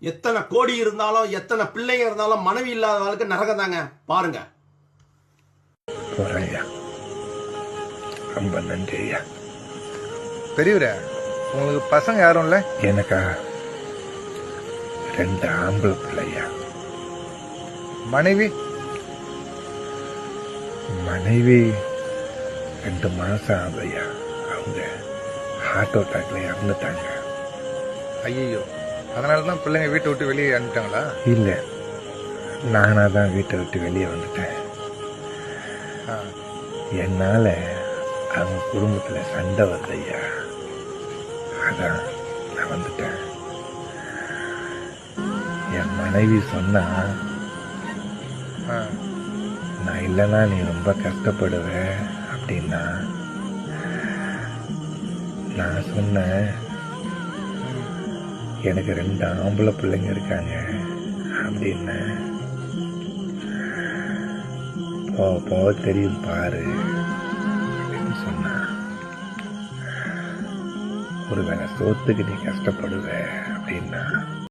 எத்தனை கோடி இருந்தாலும் எத்தனை பிள்ளைங்க இருந்தாலும் மனைவி இல்லாதவங்களுக்கு நரகம் தாங்க. பாருங்க. ரொம்ப நன்றி ஐயா பெரியவரே உங்களுக்கு பசங்க யாரும் இல்லை? எனக்கா? ரெண்டு ஆம்பளை பிள்ளையா. மனைவி? மனைவி ரெண்டு மாசம் ஆகுதையா அவங்க ஹார்ட் அட்டாக்ல இறந்துட்டாங்க. ஐயோ அதனால தான் பிள்ளைங்க வீட்டை விட்டு வெளியே அனுப்பிட்டாங்களா? இல்ல. நானா தான் வீட்டை விட்டு வெளியே வந்துட்டேன். என்னால அவங்க குடும்பத்துல சண்டை வருதையா அதான் நான் வந்துட்டேன். என் மனைவி சொன்னா நான் இல்லைன்னா நீ ரொம்ப கஷ்டப்படுவ அப்படின்னா நான் சொன்னேன் எனக்கு ரெண்டு ஆம்பளை பிள்ளைங்க இருக்காங்க. அப்படின்னு போ போக தெரியும் பாரு அப்படின்னு சொன்னா. ஒருவேளை சோத்துக்கு நீ கஷ்டப்படுவ அப்படின்னா?